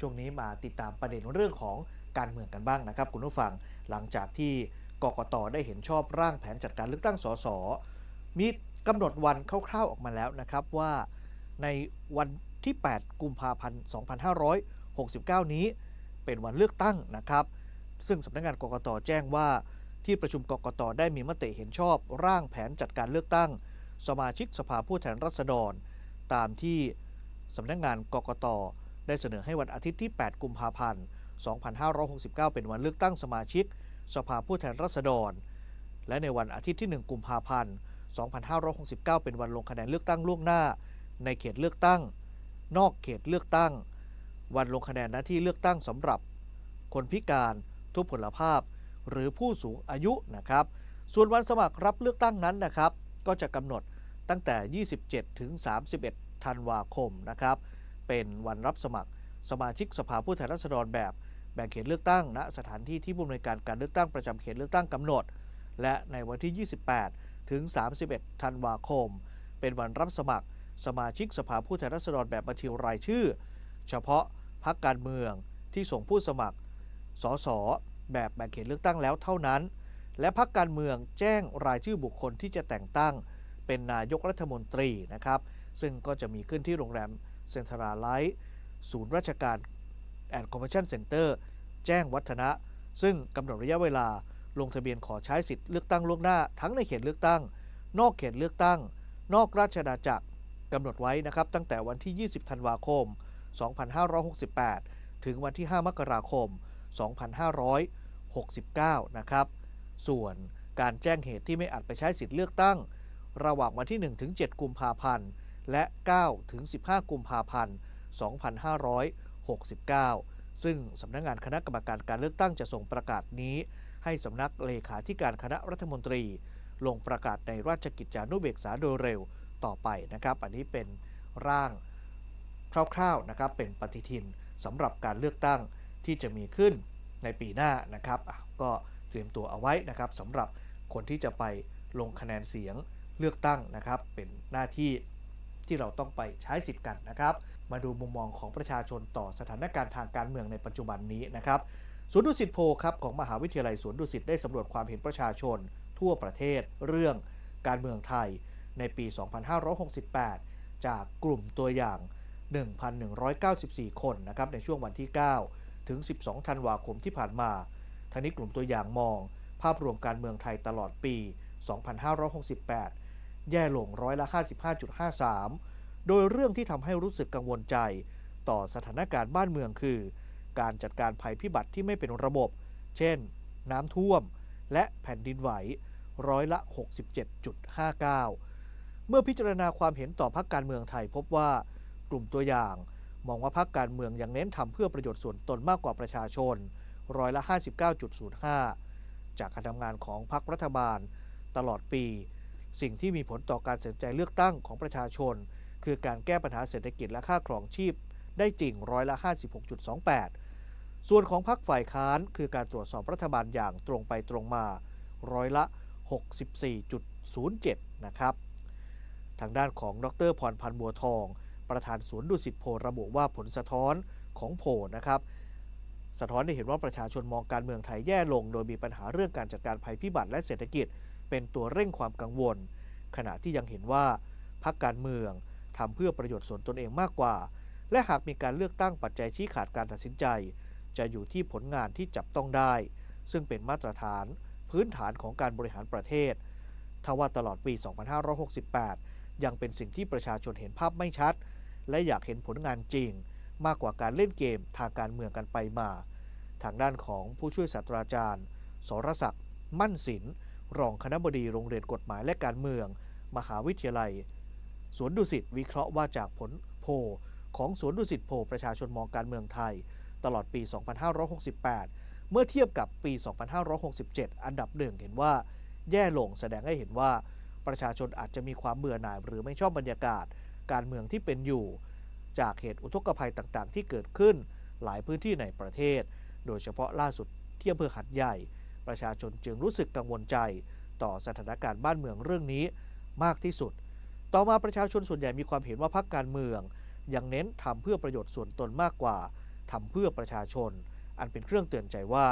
ช่วงนี้มาติดตามประเด็นเรื่องของการเมืองกันบ้างนะครับ คุณผู้ฟังหลังจากที่กกตได้เห็นชอบร่างแผนจัดการเลือกตั้งสสมีกำหนดวันคร่าวๆออกมาแล้วนะครับว่าในวันที่ 8 กุมภาพันธ์ 2569 นี้ เป็นวันเลือกตั้งนะครับ ซึ่งสำนักงานกกตแจ้งว่าที่ประชุมกกตได้มีมติเห็นชอบร่างแผนจัดการเลือกตั้ง สมาชิกสภาผู้แทนราษฎร ตามที่สำนักงานกกต ได้เสนอให้วันอาทิตย์ที่ 8 กุมภาพันธ์ 2569 เป็นวันเลือกตั้งสมาชิก สภาผู้แทนราษฎร และในวันอาทิตย์ที่ 1 กุมภาพันธ์ 2569 เป็นวันลงคะแนนเลือกตั้งล่วงหน้า ในเขตเลือกตั้ง นอกเขตเลือกตั้ง วันลงคะแนนหน้าที่เลือกตั้งสำหรับ คนพิการ ทุพพลภาพ หรือผู้สูงอายุนะครับ ส่วนวันสมัครรับเลือกตั้งนั้นนะครับ ก็จะกำหนดตั้งแต่ 27 ถึง 31 ธันวาคมนะครับ เป็นวันรับสมัคร สมาชิกสภาผู้แทนราษฎรแบบแบ่งเขตเลือกตั้งณสถานที่ที่ผู้อำนวยการการเลือกตั้งประจำเขตเลือกตั้งกำหนด และในวันที่ 28 ถึง 31 ธันวาคม เป็นวันรับสมัคร สมาชิกสภาผู้แทนราษฎรแบบบัญชีรายชื่อ เฉพาะพรรคการเมืองที่ส่งผู้สมัคร สส แบบแบ่งเขตเลือกตั้งแล้วเท่านั้น และพรรคการเมืองแจ้งรายชื่อบุคคลที่จะแต่งตั้ง เป็นนายกรัฐมนตรีนะครับ ซึ่งก็จะมีขึ้นที่โรงแรม เซ็นทรัลไลท์ศูนย์ราชการแอนด์คอมเพชั่นเซ็นเตอร์แจ้งวัฒนะ ซึ่งกำหนดระยะเวลาลงทะเบียนขอใช้สิทธิ์เลือกตั้งล่วงหน้าทั้งในเขตเลือกตั้ง นอกเขตเลือกตั้ง นอกราชอาณาจักรกำหนดไว้นะครับตั้งแต่วันที่ 20 ธันวาคม 2568 ถึงวันที่ 5 มกราคม 2569 นะครับ ส่วนการแจ้งเหตุที่ไม่อาจไปใช้สิทธิ์เลือกตั้ง ระหว่างวันที่ 1 ถึง 7 กุมภาพันธ์ และ 9 ถึง 15 กุมภาพันธ์ 2569 ซึ่งสำนักงงานคณะกรรมการการเลือกตั้งจะส่งประกาศนี้ ให้สำนักเลขาธิการคณะรัฐมนตรี ลงประกาศในราชกิจจานุเบกษาโดยเร็วต่อไปนะครับ อันนี้เป็นร่างคร่าวๆนะครับ เป็นปฏิทินสำหรับการเลือกตั้งที่จะมีขึ้นในปีหน้านะครับ ก็เตรียมตัวเอาไว้นะครับสำหรับคนที่จะไปลงคะแนนเสียงเลือกตั้งนะครับ เป็นหน้าที่ ที่เราต้องไปใช้สิทธิ์กันนะครับ มาดูมุมมองของประชาชนต่อสถานการณ์ทางการเมืองในปัจจุบันนี้นะครับสวนดุสิตโพครับของมหาวิทยาลัยสวนดุสิตได้สำรวจความเห็นประชาชน ทั่วประเทศ เรื่องการเมืองไทย ในปี 2568 จากกลุ่มตัวอย่าง 1,194 คนนะครับในช่วงวันที่ 9 ถึง 12 ธันวาคมที่ผ่านมาทั้งนี้กลุ่มตัวอย่างมอง ภาพรวมการเมืองไทยตลอดปี 2568 แย่ลงร้อยละ 55.53 โดยเรื่องที่ทำให้รู้สึกกังวลใจ ต่อสถานการณ์บ้านเมืองคือ การจัดการภัยพิบัติที่ไม่เป็นระบบ เช่น น้ำท่วม และแผ่นดินไหวร้อยละ 67.59 เมื่อพิจารณาความเห็นต่อพักการเมืองไทยพบว่ากลุ่มตัวอย่างมองว่าพักการเมืองยังเน้นทำเพื่อประโยชน์ส่วนตนมากกว่าประชาชนร้อยละ 59.05 จากการทำงานของพรรครัฐบาล ตลอดปี สิ่งที่มีผลต่อการสนใจเลือกตั้งของประชาชน คือการแก้ปัญหาเศรษฐกิจและค่าครองชีพ ได้จริงร้อยละ 56.28 ส่วนของพรรคฝ่ายค้านคือการตรวจสอบรัฐบาลอย่างตรงไปตรงมาร้อยละ 64.07 นะครับ ทางด้านของดรพรพันธ์บัวทอง ประธานสวนดุสิตโพลระบุว่าผลสะท้อนของโพลนะครับสะท้อนให้เห็นว่าประชาชนมองการเมืองไทยแย่ลง โดยมีปัญหาเรื่องการจัดการภัยพิบัติและเศรษฐกิจ เป็นตัวเร่งความกังวล ขณะที่ยังเห็นว่าพรรคการเมืองทำเพื่อประโยชน์ส่วนตนเองมากกว่า และหากมีการเลือกตั้งปัจจัยชี้ขาดการตัดสินใจ จะอยู่ที่ผลงานที่จับต้องได้ ซึ่งเป็นมาตรฐานพื้นฐานของการบริหารประเทศทว่าตลอดปี 2568 ยังเป็นสิ่งที่ประชาชนเห็นภาพไม่ชัด และอยากเห็นผลงานจริง มากกว่าการเล่นเกมทางการเมืองกันไปมา ทางด้านของผู้ช่วยศาสตราจารย์ สรศักดิ์ มั่นศิลป์ รองคณบดีโรงเรียนกฎหมายและการเมือง มหาวิทยาลัย สวนดุสิตวิเคราะห์ว่าจากผลโพลของสวนดุสิตโพลประชาชนมองการเมืองไทย ตลอดปี 2568 เมื่อเทียบกับปี 2567 อันดับหนึ่งเห็นว่า แย่ลงแสดงให้เห็นว่า ประชาชนอาจจะมีความเบื่อหน่ายหรือไม่ชอบบรรยากาศ การเมืองที่เป็นอยู่ จากเหตุอุทกภัยต่างๆ ที่เกิดขึ้น หลายพื้นที่ในประเทศ โดยเฉพาะล่าสุดที่อำเภอหัดใหญ่ ประชาชนจึงรู้สึกกังวลใจ ต่อสถานการณ์บ้านเมืองเรื่องนี้มากที่สุด ต่อมาประชาชนส่วนใหญ่มีความเห็นว่าพรรคการเมือง ยังเน้นทำเพื่อประโยชน์ส่วนตนมากกว่าทำเพื่อประชาชน อันเป็นเครื่องเตือนใจว่า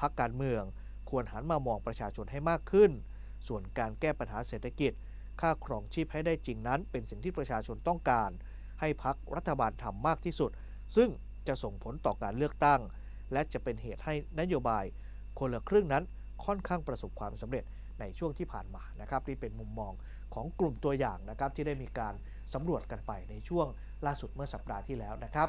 พักการเมืองควรหันมามองประชาชนให้มากขึ้น ส่วนการแก้ปัญหาเศรษฐกิจ ค่าครองชีพให้ได้จริงนั้น เป็นสิ่งที่ประชาชนต้องการ ให้พักรัฐบาลทำมากที่สุด ซึ่งจะส่งผลต่อการเลือกตั้ง และจะเป็นเหตุให้นโยบาย คนละครึ่งนั้นค่อนข้างประสบความสำเร็จในช่วงที่ผ่านมานะครับนี่เป็นมุมมองของกลุ่มตัวอย่างนะครับที่ได้มีการสำรวจกันไปในช่วงล่าสุดเมื่อสัปดาห์ที่แล้วนะครับ